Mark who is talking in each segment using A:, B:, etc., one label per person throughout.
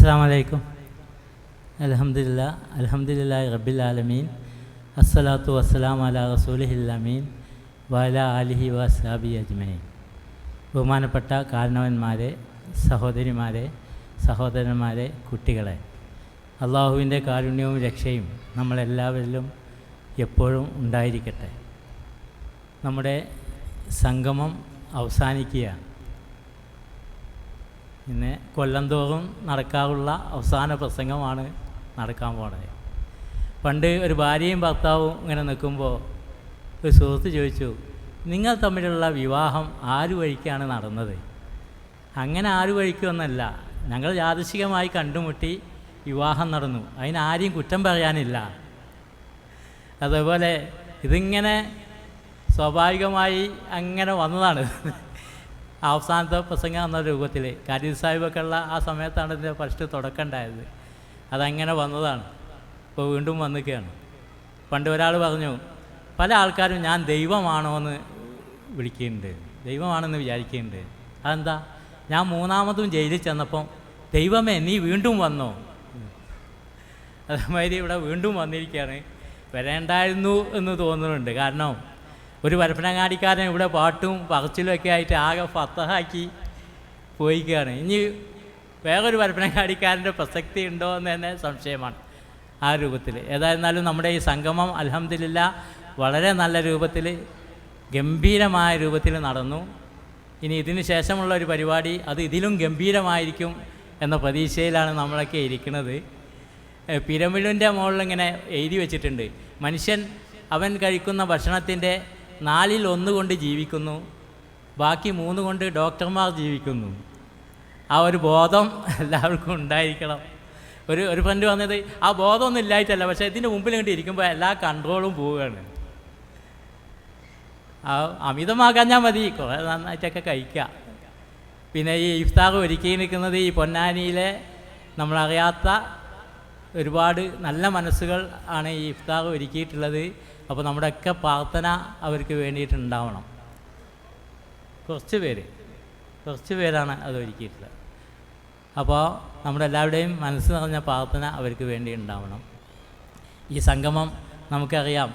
A: അസ്സാം വലൈക്കും അലഹമില്ല അലഹമില്ല റബ്ബിൽ ആലമീൻ. അസ്സലാത്തു വസ്സലാം അല റസൂലിഹില്ലമീൻ വല അലിഹി വസാബി അജ്മീൻ ബഹുമാനപ്പെട്ട കാരണവന്മാരെ സഹോദരിമാരെ സഹോദരന്മാരെ കുട്ടികളെ അള്ളാഹുവിന്റെ കാരുണ്യവും രക്ഷയും നമ്മളെല്ലാവരിലും എപ്പോഴും ഉണ്ടായിരിക്കട്ടെ. നമ്മുടെ സംഗമം അവസാനിക്കുകയാണ്. പിന്നെ കൊല്ലം തോറും നടക്കാറുള്ള അവസാന പ്രസംഗമാണ് നടക്കാൻ പോണത്. പണ്ട് ഒരു ഭാര്യയും ഭർത്താവും ഇങ്ങനെ നിൽക്കുമ്പോൾ ഒരു സുഹൃത്ത് ചോദിച്ചു നിങ്ങൾ തമ്മിലുള്ള വിവാഹം ആരു വഴിക്കാണ് നടന്നത്? അങ്ങനെ ആരു വഴിക്കൊന്നല്ല ഞങ്ങൾ യാദൃശികമായി കണ്ടുമുട്ടി വിവാഹം നടന്നു. അതിനാരെയും കുറ്റം പറയാനില്ല. അതേപോലെ ഇതിങ്ങനെ സ്വാഭാവികമായി അങ്ങനെ വന്നതാണ്. അവസാനത്തെ പ്രസംഗം എന്ന രൂപത്തിൽ കാര്യം സാഹിബൊക്കെ ഉള്ള ആ സമയത്താണ് ഇതിന്റെ ഫസ്റ്റ് തുടക്കം ഉണ്ടായത്. അതങ്ങനെ വന്നതാണ്. ഇപ്പോൾ വീണ്ടും വന്നിക്കുകയാണ് പണ്ട് ഒരാൾ പറഞ്ഞു പല ആൾക്കാരും ഞാൻ ദൈവമാണോ എന്ന് വിളിക്കുന്നുണ്ട്. ദൈവമാണെന്ന് വിചാരിക്കുന്നുണ്ട്. അതെന്താ? ഞാൻ മൂന്നാമതും ജയിലിൽ ചെന്നപ്പം ദൈവമേ നീ വീണ്ടും വന്നോ? അതേമാതിരി ഇവിടെ വീണ്ടും വന്നിരിക്കുകയാണ്. വരേണ്ടായിരുന്നു എന്ന് തോന്നുന്നുണ്ട്. കാരണം ഒരു പരപ്പനങ്ങാടിക്കാരൻ ഇവിടെ പാട്ടും പറച്ചിലും ഒക്കെ ആയിട്ട് ആകെ ഫത്തഹാക്കി പോയിക്കുകയാണ് ഇനി വേറൊരു പരപ്പനങ്ങാടിക്കാരന്റെ പ്രസക്തി ഉണ്ടോ എന്ന് തന്നെ സംശയമാണ് ആ രൂപത്തിൽ. ഏതായിരുന്നാലും നമ്മുടെ ഈ സംഗമം അലഹമില്ല വളരെ നല്ല രൂപത്തിൽ ഗംഭീരമായ രൂപത്തിൽ നടന്നു. ഇനി ഇതിന് ശേഷമുള്ള ഒരു പരിപാടി അത് ഇതിലും ഗംഭീരമായിരിക്കും എന്ന പ്രതീക്ഷയിലാണ് നമ്മളൊക്കെ ഇരിക്കുന്നത്. പിരമിഡിന്റെ മുകളിൽ ഇങ്ങനെ എഴുതി വെച്ചിട്ടുണ്ട്. മനുഷ്യൻ അവൻ കഴിക്കുന്ന ഭക്ഷണത്തിന്റെ നാലിൽ ഒന്ന് കൊണ്ട് ജീവിക്കുന്നു. ബാക്കി മൂന്ന് കൊണ്ട് ഡോക്ടർമാർ ജീവിക്കുന്നു. ആ ഒരു ബോധം എല്ലാവർക്കും ഉണ്ടായിരിക്കണം. ഒരു ഒരു ഫ്രണ്ട് വന്നത് ആ ബോധമൊന്നും ഇല്ലായിട്ടല്ല പക്ഷേ ഇതിന്റെ മുമ്പിൽ കണ്ടി ഇരിക്കുമ്പോൾ എല്ലാ കൺട്രോളും പോവുകയാണ്. ആ അമിതമാകാഞ്ഞാൽ മതി കുറേ നന്നായിട്ടൊക്കെ കഴിക്കുക. പിന്നെ ഈ ഇഫ്താർ ഒരുക്കി നിൽക്കുന്നത് ഈ പൊന്നാനിയിലെ നമ്മളറിയാത്ത ഒരുപാട് നല്ല മനസ്സുകൾ ആണ് ഈ ഇഫ്താർ ഒരുക്കിയിട്ടുള്ളത്. അപ്പോൾ നമ്മുടെയൊക്കെ പ്രാർത്ഥന അവർക്ക് വേണ്ടിയിട്ടുണ്ടാവണം. കുറച്ച് പേര്. കുറച്ച് പേരാണ് അത് ഒരുക്കിയിട്ടുള്ളത്. അപ്പോൾ നമ്മുടെ എല്ലാവരുടെയും മനസ്സ് നിറഞ്ഞ പ്രാർത്ഥന അവർക്ക് വേണ്ടി ഉണ്ടാവണം. ഈ സംഗമം നമുക്കറിയാം.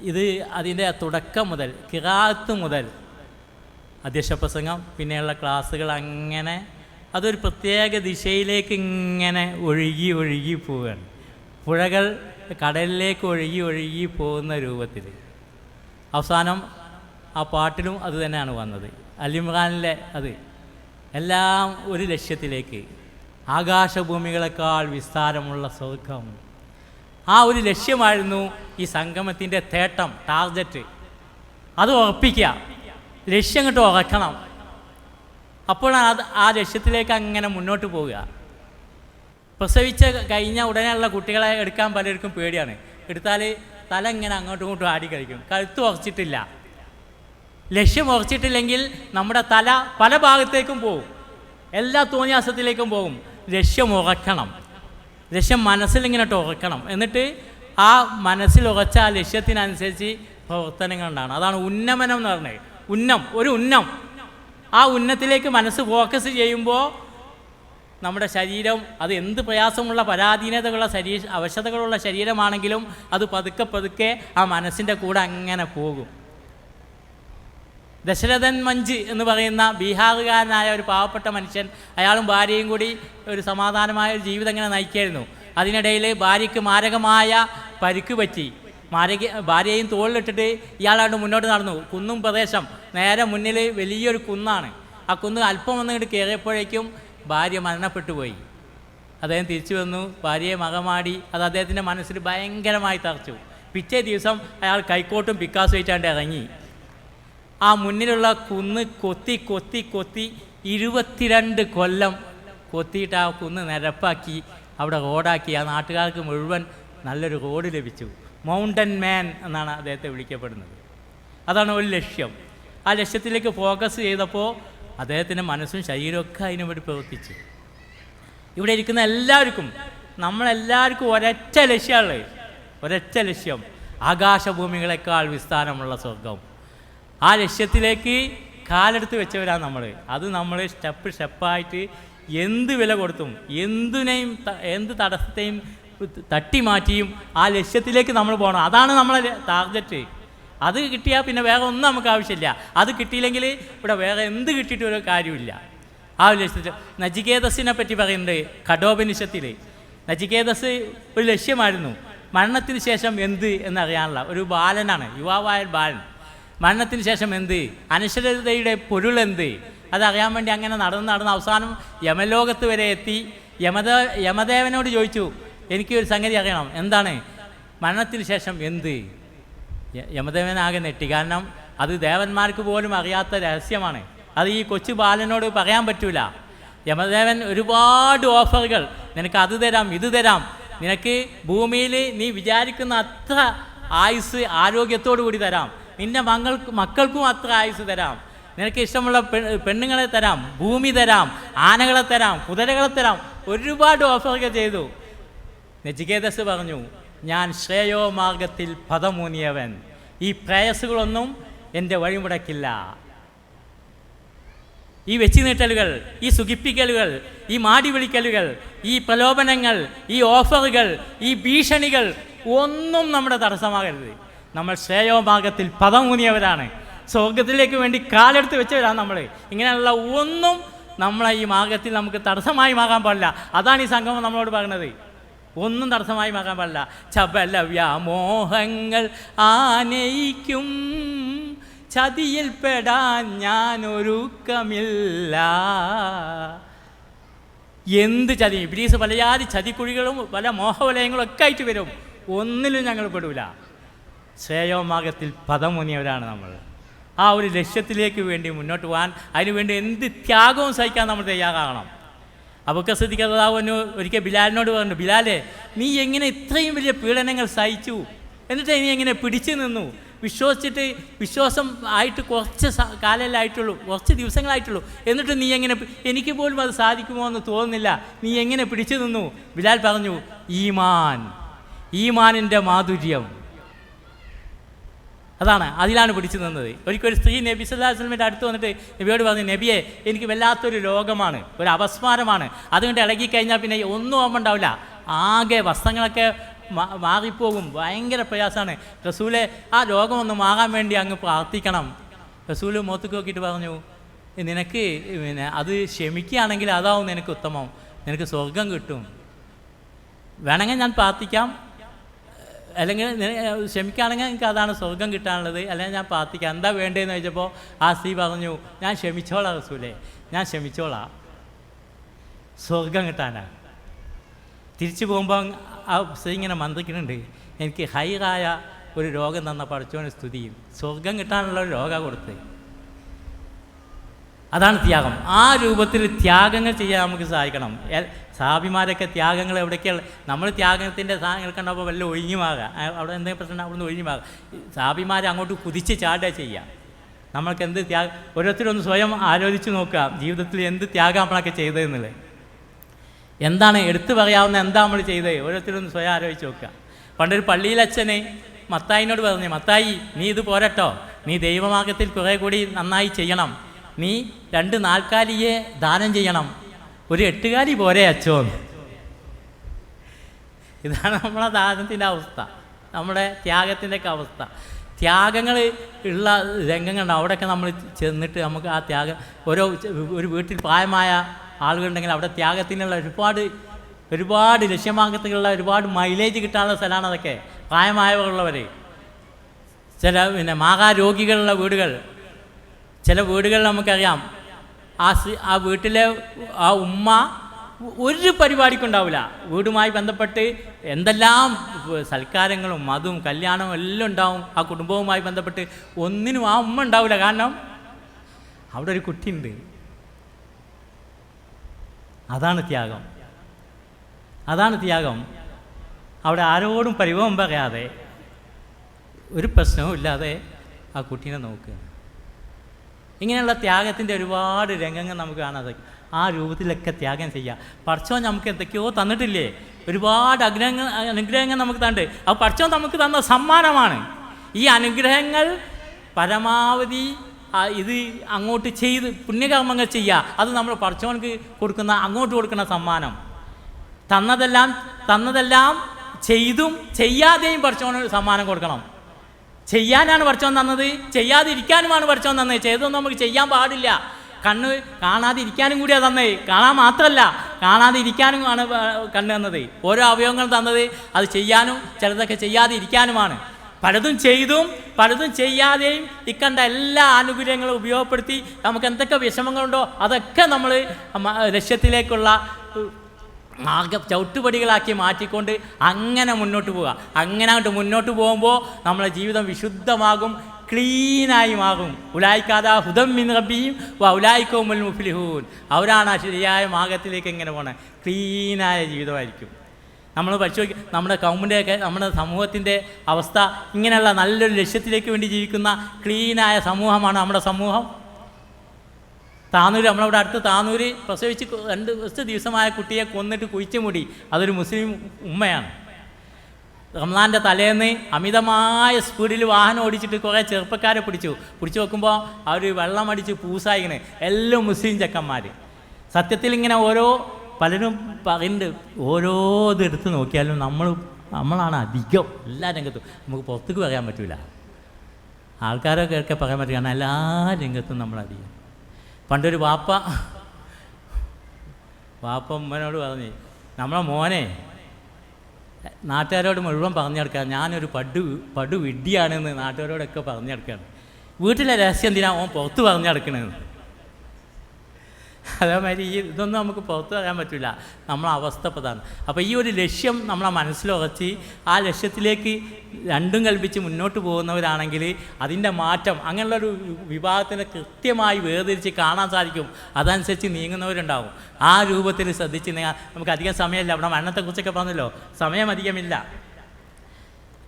A: ഇത് അതിന്റെ തുടക്കം മുതൽ കിറാത്ത് മുതൽ അധ്യക്ഷ പ്രസംഗം പിന്നെയുള്ള ക്ലാസ്സുകൾ അങ്ങനെ അതൊരു പ്രത്യേക ദിശയിലേക്ക് ഇങ്ങനെ ഒഴുകി ഒഴുകി പോവുകയാണ്. പുഴകൾ കടലിലേക്ക് ഒഴുകി ഒഴുകി പോകുന്ന രൂപത്തിൽ. അവസാനം ആ പാട്ടിലും അത് തന്നെയാണ് വന്നത്. അലിമ്രാനിലെ അത് എല്ലാം ഒരു ലക്ഷ്യത്തിലേക്ക് ആകാശഭൂമികളെക്കാൾ വിസ്താരമുള്ള സ്വർഗം. ആ ഒരു ലക്ഷ്യമായിരുന്നു ഈ സംഗമത്തിന്റെ തേട്ടം ടാർഗറ്റ് അത് ഉറപ്പിക്കുക ലക്ഷ്യം കിട്ടും ഉറക്കണം. അപ്പോഴാണ് അത് ആ ലക്ഷ്യത്തിലേക്ക് അങ്ങനെ മുന്നോട്ട് പോവുക. പ്രസവിച്ച കഴിഞ്ഞ ഉടനെയുള്ള കുട്ടികളെ എടുക്കാൻ പലർക്കും പേടിയാണ്. എടുത്താൽ തല ഇങ്ങനെ അങ്ങോട്ടും ഇങ്ങോട്ടും ആടി കളിക്കും. കഴുത്ത് ഉറച്ചിട്ടില്ല. ലക്ഷ്യം ഉറച്ചിട്ടില്ലെങ്കിൽ നമ്മുടെ തല പല ഭാഗത്തേക്കും പോകും എല്ലാ തോന്നിയാസത്തിലേക്കും പോകും ലക്ഷ്യം ഉറക്കണം. ലക്ഷ്യം മനസ്സിലിങ്ങനോട്ട് ഉറക്കണം. എന്നിട്ട് ആ മനസ്സിൽ ഉറച്ച ആ ലക്ഷ്യത്തിനനുസരിച്ച് പ്രവർത്തനങ്ങൾ ഉണ്ടാണ് അതാണ് ഉന്നമനം എന്ന് പറഞ്ഞത്. ഉന്നം. ഒരു ഉന്നം. ആ ഉന്നത്തിലേക്ക് മനസ്സ് ഫോക്കസ് ചെയ്യുമ്പോൾ നമ്മുടെ ശരീരം അത് എന്ത് പ്രയാസമുള്ള പരാധീനതകളുള്ള ശരീര അവശതകളുള്ള ശരീരമാണെങ്കിലും അത് പതുക്കെ പതുക്കെ ആ മനസ്സിന്റെ കൂടെ അങ്ങനെ പോകും. ദശരഥൻ മഞ്ച് എന്ന് പറയുന്ന ബീഹാറുകാരനായ ഒരു പാവപ്പെട്ട മനുഷ്യൻ അയാളും ഭാര്യയും കൂടി ഒരു സമാധാനമായ ഒരു ജീവിതം ഇങ്ങനെ നയിക്കായിരുന്നു. അതിനിടയിൽ ഭാര്യയ്ക്ക് മാരകമായ പരിക്ക് പറ്റി. മാരക ഭാര്യയും തോളിലിട്ടിട്ട് ഇയാളായിട്ട് മുന്നോട്ട് നടന്നു. കുന്നും പ്രദേശം നേരെ മുന്നിൽ വലിയൊരു കുന്നാണ്. ആ കുന്ന് അല്പം വന്നിട്ട് കയറിയപ്പോഴേക്കും ഭാര്യ മരണപ്പെട്ടു പോയി. അദ്ദേഹം തിരിച്ചു വന്നു ഭാര്യയെ മകമാടി അത് അദ്ദേഹത്തിന്റെ മനസ്സിൽ ഭയങ്കരമായി തറച്ചു പിറ്റേ ദിവസം അയാൾ കൈക്കോട്ടും പിക്കാസും ആയിട്ടാണ്ട് ഇറങ്ങി. ആ മുന്നിലുള്ള കുന്ന് കൊത്തി കൊത്തി കൊത്തി ഇരുപത്തിരണ്ട് കൊല്ലം കൊത്തിയിട്ട് ആ കുന്ന് നിരപ്പാക്കി അവിടെ റോഡാക്കി. ആ നാട്ടുകാർക്ക് മുഴുവൻ നല്ലൊരു റോഡ് ലഭിച്ചു. മൗണ്ടൻ മാൻ എന്നാണ് അദ്ദേഹത്തെ വിളിക്കപ്പെടുന്നത്. അതാണ് ഒരു ലക്ഷ്യം. ആ ലക്ഷ്യത്തിലേക്ക് ഫോക്കസ് ചെയ്തപ്പോൾ അദ്ദേഹത്തിന്റെ മനസ്സും ശരീരമൊക്കെ അതിനു വേണ്ടി പ്രവർത്തിച്ചു. ഇവിടെ ഇരിക്കുന്ന എല്ലാവർക്കും നമ്മളെല്ലാവർക്കും ഒരൊറ്റ ലക്ഷ്യമുള്ളത് ഒരൊറ്റ ലക്ഷ്യം ആകാശഭൂമികളെക്കാൾ വിസ്താരമുള്ള സ്വർഗം ആ ലക്ഷ്യത്തിലേക്ക് കാലെടുത്ത് വെച്ചവരാണ് നമ്മൾ അത് നമ്മൾ സ്റ്റെപ്പ് സ്റ്റെപ്പായിട്ട് എന്ത് വില കൊടുത്തും എന്തിനേയും എന്ത് തടസ്സത്തെയും തട്ടി മാറ്റിയും ആ ലക്ഷ്യത്തിലേക്ക് നമ്മൾ പോകണം. അതാണ് നമ്മളെ ടാർഗറ്റ്. അത് കിട്ടിയാൽ പിന്നെ വേറെ ഒന്നും നമുക്ക് ആവശ്യമില്ല. അത് കിട്ടിയില്ലെങ്കിൽ ഇവിടെ വേറെ എന്ത് കിട്ടിയിട്ട് ഒരു കാര്യമില്ല. ആ ഒരു ലക്ഷ്യത്തിൽ നജികേതസിനെ പറ്റി പറയുന്നുണ്ട് കഠോപനിഷത്തിൽ നജികേതസ് ഒരു ലക്ഷ്യമായിരുന്നു. മരണത്തിന് ശേഷം എന്ത് എന്നറിയാനുള്ള. ഒരു ബാലനാണ് യുവാവായ ബാലൻ. മരണത്തിന് ശേഷം എന്ത്? അനശ്വരതയുടെ പൊരുൾ എന്ത്? അതറിയാൻ വേണ്ടി അങ്ങനെ നടന്ന് നടന്ന് അവസാനം യമലോകത്ത് വരെ എത്തി. യമദ യമദേവനോട് ചോദിച്ചു എനിക്ക് ഒരു സംഗതി അറിയണം. എന്താണ്? മരണത്തിന് ശേഷം എന്ത്? യമദേവനാകെ നെട്ടി. കാരണം അത് ദേവന്മാർക്ക് പോലും അറിയാത്ത രഹസ്യമാണ്. അത് ഈ കൊച്ചു ബാലനോട് പറയാൻ പറ്റൂല. യമദേവൻ ഒരുപാട് ഓഫറുകൾ. നിനക്ക് അത് തരാം ഇത് തരാം. നിനക്ക് ഭൂമിയിൽ നീ വിചാരിക്കുന്ന അത്ര ആയുസ് ആരോഗ്യത്തോടു കൂടി തരാം. നിന്റെ മക്കൾക്ക് മക്കൾക്കും അത്ര ആയുസ് തരാം. നിനക്ക് ഇഷ്ടമുള്ള പെണ്ണുങ്ങളെ തരാം ഭൂമി തരാം ആനകളെ തരാം കുതിരകളെ തരാം. ഒരുപാട് ഓഫറുകൾ ചെയ്തു. നെജികേദസ് പറഞ്ഞു ഞാൻ ശ്രേയോ മാർഗത്തിൽ പദമൂന്നിയവൻ. ഈ പ്രേയസുകളൊന്നും എന്റെ വഴിമുടക്കില്ല. ഈ വെച്ചു നീട്ടലുകൾ ഈ സുഖിപ്പിക്കലുകൾ ഈ മാടി വിളിക്കലുകൾ ഈ പ്രലോഭനങ്ങൾ ഈ ഓഫറുകൾ ഈ ഭീഷണികൾ ഒന്നും നമ്മുടെ തടസ്സമാകരുത്. നമ്മൾ ശ്രേയോ മാർഗത്തിൽ പദമൂന്നിയവരാണ്. സ്വർഗത്തിലേക്ക് വേണ്ടി കാലെടുത്ത് വെച്ചവരാണ് നമ്മൾ. ഇങ്ങനെയുള്ള ഒന്നും നമ്മളെ ഈ മാർഗത്തിൽ നമുക്ക് തടസ്സമായി മാകാൻ പാടില്ല. അതാണ് ഈ സംഗമം നമ്മളോട് പറയുന്നത്. ഒന്നും തടസ്സമായി മാറാൻ പാടില്ല. ചപല വ്യാമോഹങ്ങൾ ആനയിക്കും ചതിയിൽപ്പെടാൻ ഞാനൊരുക്കമില്ല. എന്ത് ചതി? ഇബ്ലീസ് പല ജാതി ചതിക്കുഴികളും പല മോഹവലയങ്ങളും ഒക്കെ ആയിട്ട് വരും. ഒന്നിലും ഞങ്ങൾ പെടൂല. ശ്രേയോമാർഗത്തിൽ പദമുനിയവരാണ് നമ്മൾ. ആ ഒരു ലക്ഷ്യത്തിലേക്ക് വേണ്ടി മുന്നോട്ട് പോകാൻ അതിനുവേണ്ടി എന്ത് ത്യാഗവും സഹിക്കാൻ നമ്മൾ തയ്യാറാകണം. അബുക്കർ ശ്രദ്ധിക്കാതാവുന്നു ഒരിക്കൽ ബിലാലിനോട് പറഞ്ഞു ബിലാലെ നീ എങ്ങനെ ഇത്രയും വലിയ പീഡനങ്ങൾ സഹിച്ചു? എന്നിട്ട് നീ എങ്ങനെ പിടിച്ചു നിന്നു? വിശ്വസിച്ചിട്ട് വിശ്വാസം ആയിട്ട് കുറച്ച് കാലമല്ലേ ആയിട്ടുള്ളൂ കുറച്ച് ദിവസങ്ങളായിട്ടുള്ളൂ. എന്നിട്ട് നീ എങ്ങനെ എനിക്ക് പോലും അത് സാധിക്കുമോ എന്ന് തോന്നുന്നില്ല. നീ എങ്ങനെ പിടിച്ചു നിന്നു? ബിലാൽ പറഞ്ഞു ഈമാൻ ഈമാനിന്റെ മാധുര്യം. അതാണ് അതിലാണ് പിടിച്ചു നിന്നത്. ഒരിക്കൽ ഒരു സ്ത്രീ നബി വസല്ലമയുടെ അടുത്ത് വന്നിട്ട് നബിയോട് പറഞ്ഞു നബിയെ എനിക്ക് വല്ലാത്തൊരു രോഗമാണ് ഒരു അപസ്മാരമാണ്. അതുകൊണ്ട് ഇളകിക്കഴിഞ്ഞാൽ പിന്നെ ഒന്നും ഓർമ്മ ഉണ്ടാവില്ല. ആകെ വസ്ത്രങ്ങളൊക്കെ മാറിപ്പോകും. ഭയങ്കര പ്രയാസമാണ്. റസൂലെ ആ രോഗം ഒന്ന് മാറാൻ വേണ്ടി അങ്ങ് പ്രാർത്ഥിക്കണം. റസൂൽ മുഖത്തേക്ക് നോക്കിയിട്ട് പറഞ്ഞു നിനക്ക് പിന്നെ അത് ക്ഷമിക്കുകയാണെങ്കിൽ അതാവും നിനക്ക് ഉത്തമം. നിനക്ക് സ്വർഗം കിട്ടും. വേണമെങ്കിൽ ഞാൻ പ്രാർത്ഥിക്കാം. അല്ലെങ്കിൽ ക്ഷമിക്കുകയാണെങ്കിൽ എനിക്ക് അതാണ് സ്വർഗം കിട്ടാനുള്ളത്. അല്ലെങ്കിൽ ഞാൻ പ്രാർത്ഥിക്കാം. എന്താ വേണ്ടതെന്ന് ചോദിച്ചപ്പോൾ ആ സ്ത്രീ പറഞ്ഞു ഞാൻ ക്ഷമിച്ചോളാം റസൂലേ. ഞാൻ ക്ഷമിച്ചോളാം. സ്വർഗം കിട്ടാനാണ് തിരിച്ചു പോകുമ്പോൾ ആ സ്ത്രീ ഇങ്ങനെ മന്ത്രിക്കുന്നുണ്ട്. എനിക്ക് ഹൈറായ ഒരു രോഗം തന്ന പഠിച്ചോന് സ്തുതിയും. സ്വർഗം കിട്ടാനുള്ള ഒരു രോഗം കൊടുത്ത്. അതാണ് ത്യാഗം. ആ രൂപത്തിൽ ത്യാഗങ്ങൾ ചെയ്യാൻ നമുക്ക് സഹായിക്കണം സാബിമാരൊക്കെ ത്യാഗങ്ങൾ എവിടേക്കാണ് നമ്മൾ ത്യാഗത്തിന്റെ സാധനങ്ങൾ കണ്ടപ്പോൾ വല്ല ഒഴിഞ്ഞുമാകാം. അവിടെ എന്തെങ്കിലും പ്രശ്നം അവിടെ നിന്ന് ഒഴിഞ്ഞുമാകാം. സാബിമാരെ അങ്ങോട്ട് കുതിച്ച് ചാടുക ചെയ്യാം. നമ്മൾക്ക് എന്ത് ത്യാഗം ഓരോരുത്തരൊന്ന് സ്വയം ആലോചിച്ച് നോക്കുക. ജീവിതത്തിൽ എന്ത് ത്യാഗം നമ്മളൊക്കെ ചെയ്തതെന്നുള്ളത്. എന്താണ് എടുത്തു പറയാവുന്ന എന്താ നമ്മൾ ചെയ്തത്? ഓരോരുത്തരൊന്ന് സ്വയം ആലോചിച്ച് നോക്കുക. പണ്ടൊരു പള്ളിയിലച്ഛനെ മത്തായിനോട് പറഞ്ഞു മത്തായി നീ ഇത് പോരട്ടോ. നീ ദൈവമാർഗത്തിൽ കുറേ കൂടി നന്നായി ചെയ്യണം. നീ രണ്ട് നാൽക്കാലിയെ ദാനം ചെയ്യണം. ഒരു എട്ടുകാലി പോരെ അച്ചോ ഇതാണ് നമ്മളെ ദാനത്തിന്റെ അവസ്ഥ. നമ്മുടെ ത്യാഗത്തിന്റെയൊക്കെ അവസ്ഥ. ത്യാഗങ്ങൾ ഉള്ള രംഗങ്ങളുണ്ട് അവിടെയൊക്കെ നമ്മൾ ചെന്നിട്ട് നമുക്ക് ആ ത്യാഗം ഓരോ ഒരു വീട്ടിൽ പ്രായമായ ആളുകളുണ്ടെങ്കിൽ അവിടെ ത്യാഗത്തിനുള്ള ഒരുപാട് ഒരുപാട് ലക്ഷ്യമാർഗത്തിലുള്ള ഒരുപാട് മൈലേജ് കിട്ടാനുള്ള സ്ഥലമാണ് അതൊക്കെ. പ്രായമായവരുള്ളവർ ചില പിന്നെ മാഹാരോഗികളുള്ള വീടുകൾ. ചില വീടുകൾ നമുക്കറിയാം. ആ ആ വീട്ടിലെ ആ ഉമ്മ ഒരു പരിപാടിക്കുണ്ടാവില്ല വീടുമായി ബന്ധപ്പെട്ട് എന്തെല്ലാം സൽക്കാരങ്ങളും അതും കല്യാണവും എല്ലാം ഉണ്ടാവും. ആ കുടുംബവുമായി ബന്ധപ്പെട്ട് ഒന്നിനും ആ ഉമ്മ ഉണ്ടാവില്ല കാരണം അവിടെ ഒരു കുട്ടിയുണ്ട്. അതാണ് ത്യാഗം. അതാണ് ത്യാഗം. അവിടെ ആരോടും പരിഭവം പറയാതെ ഒരു പ്രശ്നവും ഇല്ലാതെ ആ കുട്ടീനെ നോക്കുക. ഇങ്ങനെയുള്ള ത്യാഗത്തിന്റെ ഒരുപാട് രംഗങ്ങൾ നമുക്ക് കാണാൻ സാധിക്കും. ആ രൂപത്തിലൊക്കെ ത്യാഗം ചെയ്യുക പഠിച്ചോ നമുക്ക് എന്തൊക്കെയോ തന്നിട്ടില്ലേ? ഒരുപാട് അനുഗ്രഹങ്ങൾ അനുഗ്രഹങ്ങൾ നമുക്ക് തന്നിട്ട് ആ പഠിച്ചോ നമുക്ക് തന്ന സമ്മാനമാണ്. ഈ അനുഗ്രഹങ്ങൾ പരമാവധി ഇത് അങ്ങോട്ട് ചെയ്ത് പുണ്യകർമ്മങ്ങൾ ചെയ്യുക. അത് നമ്മൾ പഠിച്ചവനക്ക് കൊടുക്കുന്ന അങ്ങോട്ട് കൊടുക്കുന്ന സമ്മാനം. തന്നതെല്ലാം തന്നതെല്ലാം ചെയ്തും ചെയ്യാതെയും പഠിച്ചവന് സമ്മാനം കൊടുക്കണം. ചെയ്യാനാണ് പഠിച്ചവൻ തന്നത്. ചെയ്യാതിരിക്കാനുമാണ് പഠിച്ചവൻ തന്നത്. ചെയ്തൊന്നും നമുക്ക് ചെയ്യാൻ പാടില്ല. കണ്ണ് കാണാതിരിക്കാനും കൂടിയാണ് തന്നത്. കാണാൻ മാത്രമല്ല കാണാതിരിക്കാനും ആണ് കണ്ണ് തന്നത്. ഓരോ അവയവങ്ങൾ തന്നത്. അത് ചെയ്യാനും ചിലതൊക്കെ ചെയ്യാതിരിക്കാനുമാണ്. പലതും ചെയ്തും പലതും ചെയ്യാതെയും ഇക്കണ്ട എല്ലാ ആനുകൂല്യങ്ങളും ഉപയോഗപ്പെടുത്തി നമുക്ക് എന്തൊക്കെ വിഷമങ്ങളുണ്ടോ അതൊക്കെ നമ്മൾ ലക്ഷ്യത്തിലേക്കുള്ള മാർഗ ചവിട്ടുപടികളാക്കി മാറ്റിക്കൊണ്ട് അങ്ങനെ മുന്നോട്ട് പോവുക. അങ്ങനെ അങ്ങോട്ട് മുന്നോട്ട് പോകുമ്പോൾ നമ്മളെ ജീവിതം വിശുദ്ധമാകും ക്ലീനായി മാറും. ഉലായിക്കാത ഹുദം മിൻ റബ്ബിയും ഉലായിക്കോമുൽ മുഫ്ലിഹൂൻ. അവരാണ് ആ ശരിയായ മാർഗത്തിലേക്ക് എങ്ങനെ പോണേ. ക്ലീനായ ജീവിതമായിരിക്കും. നമ്മൾ പരിശോധിക്കും നമ്മുടെ കൗമിന്റെയൊക്കെ നമ്മുടെ സമൂഹത്തിന്റെ അവസ്ഥ ഇങ്ങനെയുള്ള നല്ലൊരു ലക്ഷ്യത്തിലേക്ക് വേണ്ടി ജീവിക്കുന്ന ക്ലീനായ സമൂഹമാണ് നമ്മുടെ സമൂഹം. താനൂര് നമ്മളവിടെ അടുത്ത് താനൂര് പ്രസവിച്ച് രണ്ട് കുറച്ച് ദിവസമായ കുട്ടിയെ കൊന്നിട്ട് കുഴിച്ചു മുടി അതൊരു മുസ്ലിം ഉമ്മയാണ്. റംലാന്റെ തലേന്ന് അമിതമായ സ്പീഡിൽ വാഹനം ഓടിച്ചിട്ട് കുറേ ചെറുപ്പക്കാരെ പിടിച്ചു. പിടിച്ചു നോക്കുമ്പോൾ അവർ വെള്ളം അടിച്ച് പൂസായിക്കണ് എല്ലാം മുസ്ലിം ചെക്കന്മാർ സത്യത്തിൽ ഇങ്ങനെ ഓരോ പലരും പറയുന്നുണ്ട് ഓരോ ഇതെടുത്ത് നോക്കിയാലും നമ്മൾ നമ്മളാണ് അധികം എല്ലാ രംഗത്തും. നമുക്ക് പുറത്തേക്ക് പറയാൻ പറ്റില്ല ആൾക്കാരൊക്കെ പറയാൻ പറ്റില്ല കാരണം എല്ലാ രംഗത്തും നമ്മളധികം. പണ്ടൊരു വാപ്പ വാപ്പ ഉമ്മനോട് പറഞ്ഞു നമ്മളെ മോനെ നാട്ടുകാരോട് മുഴുവൻ പറഞ്ഞു നടക്കുക ഞാനൊരു പടു പടു വിഡ്ഢിയാണെന്ന് നാട്ടുകാരോടൊക്കെ പറഞ്ഞു നടക്കുകയാണ് വീട്ടിലെ രഹസ്യം എന്തിനാ ഓൻ പുറത്ത് പറഞ്ഞു നടക്കണമെന്ന് അതേമാതിരി ഈ ഇതൊന്നും നമുക്ക് പുറത്ത് പറയാൻ പറ്റില്ല നമ്മളെ അവസ്ഥ പ്രധാനം അപ്പോൾ ഈ ഒരു ലക്ഷ്യം നമ്മളെ മനസ്സിലുറച്ച് ആ ലക്ഷ്യത്തിലേക്ക് രണ്ടും കൽപ്പിച്ച് മുന്നോട്ട് പോകുന്നവരാണെങ്കിൽ അതിന്റെ മാറ്റം അങ്ങനെയുള്ളൊരു വിഭാഗത്തിനെ കൃത്യമായി വേർതിരിച്ച് കാണാൻ സാധിക്കും. അതനുസരിച്ച് നീങ്ങുന്നവരുണ്ടാവും. ആ രൂപത്തിൽ ശ്രദ്ധിച്ച് നമുക്ക് അധികം സമയമില്ല. അവിടെ മരണത്തെക്കുറിച്ചൊക്കെ പറഞ്ഞല്ലോ. സമയം അധികമില്ല.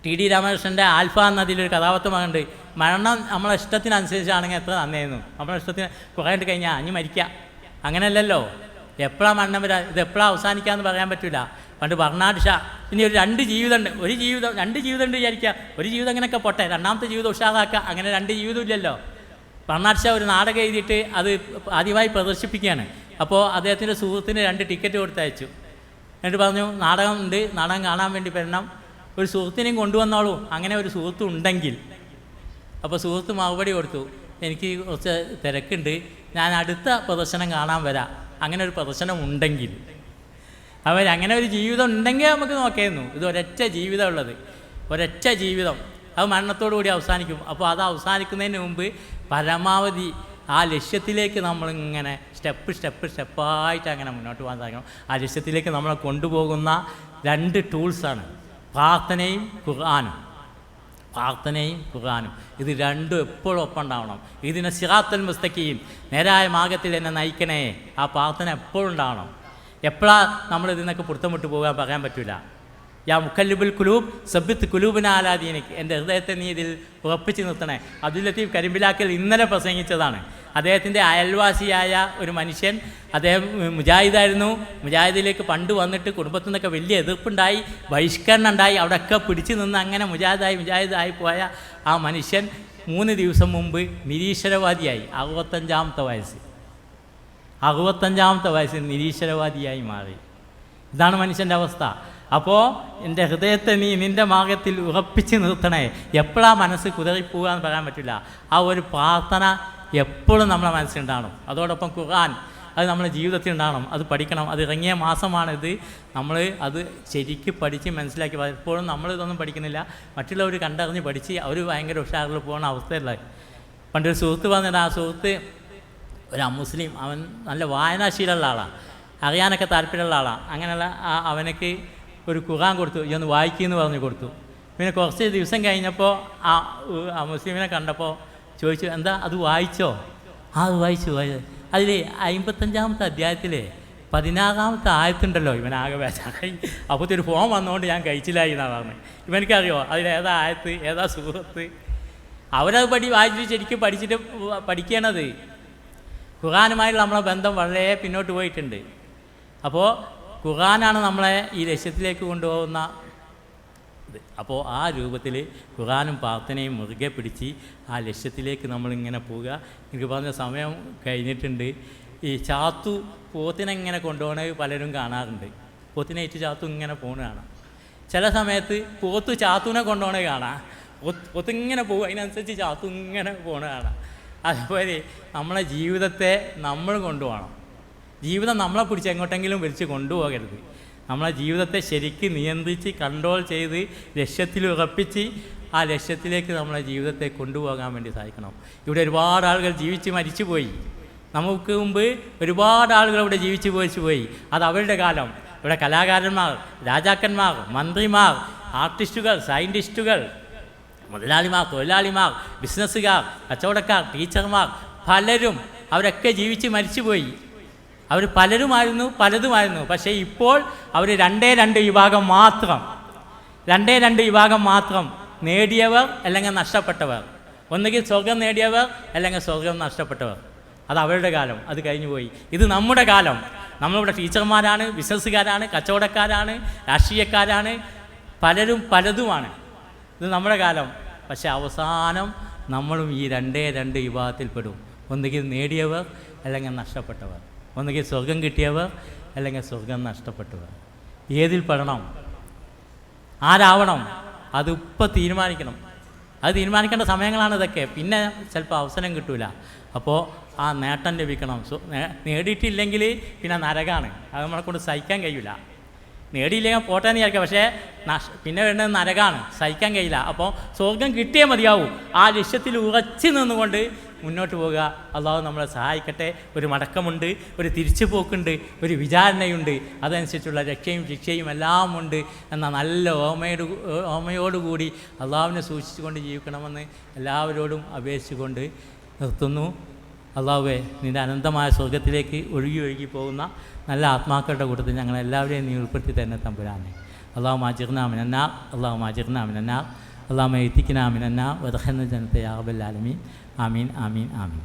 A: ടി ഡി രാമകൃഷ്ണന്റെ ആൽഫ എന്നതിലൊരു കഥാപാത്രമുണ്ട് മരണം നമ്മളെ ഇഷ്ടത്തിനനുസരിച്ചാണെങ്കിൽ എത്ര നന്നായിരുന്നു നമ്മളെ ഇഷ്ടത്തിന് കുറേ കഴിഞ്ഞാൽ അഞ്ഞ് മരിക്കുക അങ്ങനെയല്ലല്ലോ. എപ്പോഴാണ് മരണം വരാ? ഇത് എപ്പോഴാണ് അവസാനിക്കാന്ന് പറയാൻ പറ്റില്ല പണ്ട് ബർണാഡ് ഇനി ഒരു രണ്ട് ജീവിതമുണ്ട് ഒരു ജീവിതം രണ്ട് ജീവിതമുണ്ട് വിചാരിക്കുക ഒരു ജീവിതം ഇങ്ങനെയൊക്കെ പോട്ടെ. രണ്ടാമത്തെ ജീവിതം ഉഷാറാക്കുക അങ്ങനെ രണ്ട് ജീവിതം ഇല്ലല്ലോ. ബർണാഡ് ഒരു നാടകം എഴുതിയിട്ട് അത് ആദ്യമായി പ്രദർശിപ്പിക്കുകയാണ്. അപ്പോൾ അദ്ദേഹത്തിന്റെ സുഹൃത്തിന് രണ്ട് ടിക്കറ്റ് കൊടുത്തയച്ചു. എന്നിട്ട് പറഞ്ഞു നാടകം ഉണ്ട്. നാടകം കാണാൻ വേണ്ടി വരണം. ഒരു സുഹൃത്തിനെയും കൊണ്ടുവന്നോളൂ. അങ്ങനെ ഒരു സുഹൃത്ത് ഉണ്ടെങ്കിൽ അപ്പോൾ സുഹൃത്ത് മറുപടി കൊടുത്തു. എനിക്ക് കുറച്ച് തിരക്കുണ്ട്. ഞാൻ അടുത്ത പ്രദർശനം കാണാൻ വരാം. അങ്ങനെ ഒരു പ്രദർശനം ഉണ്ടെങ്കിൽ. അവർ അങ്ങനെ ഒരു ജീവിതം ഉണ്ടെങ്കിൽ നമുക്ക് നോക്കിയിരുന്നു. ഇത് ഒരൊറ്റ ജീവിതം ഉള്ളത്. ഒരൊറ്റ ജീവിതം. അത് മരണത്തോടു കൂടി അവസാനിക്കും. അപ്പോൾ അത് അവസാനിക്കുന്നതിന് മുമ്പ് പരമാവധി ആ ലക്ഷ്യത്തിലേക്ക് നമ്മളിങ്ങനെ സ്റ്റെപ്പ് സ്റ്റെപ്പ് സ്റ്റെപ്പായിട്ട് അങ്ങനെ മുന്നോട്ട് പോകാൻ സാധിക്കണം. ആ ലക്ഷ്യത്തിലേക്ക് നമ്മളെ കൊണ്ടുപോകുന്ന രണ്ട് ടൂൾസാണ്. പ്രാർത്ഥനയും ഖുർആാനും. പ്രാർത്ഥനയും ഖുർആാനും. ഇത് രണ്ടും എപ്പോഴും ഒപ്പം ഉണ്ടാവണം ഇതിനെ സിറാത്തൽ മുസ്തഖീം നേരായ മാർഗത്തിൽ എന്നെ നയിക്കണേ. ആ പ്രാർത്ഥന എപ്പോഴും ഉണ്ടാവണം. എപ്പോഴാണ് നമ്മൾ ഇതിനൊക്കെ പുറത്തം വിട്ട് പോകാൻ പറയാൻ പറ്റില്ല യാ മുക്കല്ലുബുൽ കുലൂബ് സബിത്ത് കുലൂബിനാലാദീനിക്ക് എന്റെ ഹൃദയത്തെ നീ ഇതിൽ ഉറപ്പിച്ച് നിർത്തണേ. അബ്ദുൽ ലത്തീഫ് കരിമ്പിലാക്കൽ ഇന്നലെ പ്രസംഗിച്ചതാണ്. അദ്ദേഹത്തിന്റെ അയൽവാസിയായ ഒരു മനുഷ്യൻ. അദ്ദേഹം മുജാഹിദായിരുന്നു. മുജാഹിദിലേക്ക് പണ്ട് വന്നിട്ട് കുടുംബത്തിൽ നിന്നൊക്കെ വലിയ എതിർപ്പുണ്ടായി. ബഹിഷ്കരണം ഉണ്ടായി. അവിടെയൊക്കെ പിടിച്ചു നിന്ന് അങ്ങനെ മുജാഹിദായി മുജാഹിദായി പോയ ആ മനുഷ്യൻ മൂന്ന് ദിവസം മുമ്പ് നിരീശ്വരവാദിയായി. അറുപത്തഞ്ചാമത്തെ വയസ്സ് അറുപത്തഞ്ചാമത്തെ വയസ്സിൽ നിരീശ്വരവാദിയായി മാറി. ഇതാണ് മനുഷ്യന്റെ അവസ്ഥ. അപ്പോൾ എന്റെ ഹൃദയത്തെ നീ നിന്റെ മാർഗത്തിൽ ഉറപ്പിച്ച് നിർത്തണേ. എപ്പോഴാ മനസ്സ് കുതറിപ്പോവുക എന്ന് പറയാൻ പറ്റില്ല. ആ ഒരു പ്രാർത്ഥന എപ്പോഴും നമ്മളെ മനസ്സിലുണ്ടാകണം. അതോടൊപ്പം ഖുർആൻ അത് നമ്മുടെ ജീവിതത്തിൽ ഉണ്ടാകണം അത് പഠിക്കണം. അത് ഇറങ്ങിയ മാസമാണിത് നമ്മൾ അത് ശരിക്ക് പഠിച്ച് മനസ്സിലാക്കി. പലപ്പോഴും നമ്മൾ ഇതൊന്നും പഠിക്കുന്നില്ല. മറ്റുള്ളവർ കണ്ടറിഞ്ഞ് പഠിച്ച് അവർ ഭയങ്കര ഉഷാറിൽ പോകുന്ന അവസ്ഥയല്ല പണ്ടൊരു സുഹൃത്ത് പറഞ്ഞിട്ട് ആ സുഹൃത്ത് ഒരു അമുസ്ലിം. അവൻ നല്ല വായനാശീലമുള്ള ആളാണ് അറിയാനൊക്കെ താല്പര്യമുള്ള ആളാണ് അങ്ങനെയുള്ള ആ അവനക്ക് ഒരു ഖുർആൻ കൊടുത്തു. ഈ ഒന്ന് വായിക്കുമെന്ന് പറഞ്ഞു കൊടുത്തു. പിന്നെ കുറച്ച് ദിവസം കഴിഞ്ഞപ്പോൾ ആ മുസ്ലിമിനെ കണ്ടപ്പോൾ ചോദിച്ചു എന്താ അത് വായിച്ചോ? ആ അത് വായിച്ചു അതിൽ അമ്പത്തഞ്ചാമത്തെ അധ്യായത്തിലെ പതിനാറാമത്തെ ആയത്തുണ്ടല്ലോ ആകെ വേച്ചായി അപ്പോഴത്തെ ഒരു ഫോം വന്നുകൊണ്ട് ഞാൻ കഴിച്ചില്ലായി എന്നാണ് പറഞ്ഞത് ഇവനക്കറിയോ അതിലേതാ ആയത്ത് ഏതാ സുഹൃത്ത് അവരത് പഠി വായിച്ചിട്ട് ശരിക്കും പഠിച്ചിട്ട് പഠിക്കണത്. ഖുർആാനുമായുള്ള നമ്മളെ ബന്ധം വളരെ പിന്നോട്ട് പോയിട്ടുണ്ട്. അപ്പോൾ ഖുർആനാണ് നമ്മളെ ഈ ലക്ഷ്യത്തിലേക്ക് കൊണ്ടുപോകുന്ന അപ്പോൾ ആ രൂപത്തിൽ ഖുറാനും പ്രാർത്ഥനയും മുറുകെ പിടിച്ച് ആ ലക്ഷ്യത്തിലേക്ക് നമ്മളിങ്ങനെ പോവുക. എനിക്ക് പറഞ്ഞ സമയം കഴിഞ്ഞിട്ടുണ്ട്. ഈ ചാത്തു പോത്തിനെ ഇങ്ങനെ കൊണ്ടുപോകണത് പലരും കാണാറുണ്ട്. പോത്തിനെ ഏറ്റു ചാത്തു ഇങ്ങനെ പോണ കാണാം. ചില സമയത്ത് പോത്ത് ചാത്തുവിനെ കൊണ്ടുപോകണത് കാണാം. ഇങ്ങനെ പോകും അതിനനുസരിച്ച് ചാത്തു ഇങ്ങനെ പോണ കാണാം. അതുപോലെ നമ്മളെ ജീവിതത്തെ നമ്മൾ കൊണ്ടുപോകണം. ജീവിതം നമ്മളെ പിടിച്ച് എങ്ങോട്ടെങ്കിലും വലിച്ച് കൊണ്ടുപോകരുത്. നമ്മളെ ജീവിതത്തെ ശരിക്ക് നിയന്ത്രിച്ച് കൺട്രോൾ ചെയ്ത് ലക്ഷ്യത്തിൽ ഉറപ്പിച്ച് ആ ലക്ഷ്യത്തിലേക്ക് നമ്മളെ ജീവിതത്തെ കൊണ്ടുപോകാൻ വേണ്ടി സാധിക്കണം. ഇവിടെ ഒരുപാട് ആളുകൾ ജീവിച്ച് മരിച്ചുപോയി. നമുക്ക് മുമ്പ് ഒരുപാട് ആളുകൾ ഇവിടെ ജീവിച്ച് പോയിച്ചു പോയി അത് അവരുടെ കാലം. ഇവിടെ കലാകാരന്മാർ രാജാക്കന്മാർ മന്ത്രിമാർ ആർട്ടിസ്റ്റുകൾ സയന്റിസ്റ്റുകൾ മുതലാളിമാർ തൊഴിലാളിമാർ ബിസിനസ്സുകാർ കച്ചവടക്കാർ ടീച്ചർമാർ പലരും അവരൊക്കെ ജീവിച്ച് മരിച്ചുപോയി. അവർ പലരുമായിരുന്നു പലതുമായിരുന്നു. പക്ഷേ ഇപ്പോൾ അവർ രണ്ടേ രണ്ട് വിഭാഗം മാത്രം. രണ്ടേ രണ്ട് വിഭാഗം മാത്രം നേടിയവർ അല്ലെങ്കിൽ നഷ്ടപ്പെട്ടവർ. ഒന്നുകിൽ സ്വർഗം നേടിയവർ അല്ലെങ്കിൽ സ്വർഗം നഷ്ടപ്പെട്ടവർ. അത് അവരുടെ കാലം അത് കഴിഞ്ഞു പോയി. ഇത് നമ്മുടെ കാലം. നമ്മളിവിടെ ടീച്ചർമാരാണ് ബിസിനസ്സുകാരാണ് കച്ചവടക്കാരാണ് രാഷ്ട്രീയക്കാരാണ്. പലരും പലതുമാണ്. ഇത് നമ്മുടെ കാലം. പക്ഷേ അവസാനം നമ്മളും ഈ രണ്ടേ രണ്ട് വിഭാഗത്തിൽപ്പെടും. ഒന്നുകിൽ നേടിയവർ അല്ലെങ്കിൽ നഷ്ടപ്പെട്ടവർ. ഒന്നുകിൽ സ്വർഗം കിട്ടിയവർ അല്ലെങ്കിൽ സ്വർഗം നഷ്ടപ്പെട്ടവർ. ഏതിൽ പെടണം? ആരാവണം? അത് ഇപ്പം തീരുമാനിക്കണം. അത് തീരുമാനിക്കേണ്ട സമയങ്ങളാണ് ഇതൊക്കെ. പിന്നെ ചിലപ്പോൾ അവസരം കിട്ടൂല. അപ്പോൾ ആ നേട്ടം ലഭിക്കണം. സോ നേടിയിട്ടില്ലെങ്കിൽ പിന്നെ നരകാണ്. അത് നമ്മളെ കൊണ്ട് സഹിക്കാൻ കഴിയില്ല നേടിയില്ലെങ്കിൽ പോട്ടെ എന്ന് വിചാരിക്കാം. പക്ഷേ നഷ് പിന്നെ വേണ്ടത് നരകാണ്. സഹിക്കാൻ കഴിയില്ല. അപ്പോൾ സ്വർഗം കിട്ടിയേ മതിയാവും. ആ ലക്ഷ്യത്തിൽ ഉറച്ചു നിന്നുകൊണ്ട് മുന്നോട്ട് പോകുക അള്ളാഹു നമ്മളെ സഹായിക്കട്ടെ. ഒരു മടക്കമുണ്ട് ഒരു തിരിച്ചു പോക്കുണ്ട് ഒരു വിചാരണയുണ്ട്. അതനുസരിച്ചുള്ള രക്ഷയും ശിക്ഷയും എല്ലാം ഉണ്ട് എന്ന നല്ല ഓമയോട് ഓമയോടുകൂടി അള്ളാഹുവിനെ സൂക്ഷിച്ചുകൊണ്ട് ജീവിക്കണമെന്ന് എല്ലാവരോടും അപേക്ഷിച്ചുകൊണ്ട് നിർത്തുന്നു. അള്ളാഹുവെ നിന്റെ അനന്തമായ സ്വർഗത്തിലേക്ക് ഒഴുകി ഒഴുകി പോകുന്ന നല്ല ആത്മാക്കളുടെ കൂട്ടത്തിൽ ഞങ്ങളെല്ലാവരെയും നീ ഉൾപ്പെടുത്തി തന്നെ തമ്പുരാനെ. അള്ളാഹു മാജിർനാമിനാ അള്ളാഹു മാജിർനാമിനാ അള്ളാഹു എത്തിക്കനാമിനാ വദഹന്ന ജനത്തെ യാബല്ലാലമീൻ ആമീൻ ആമീൻ ആമീൻ.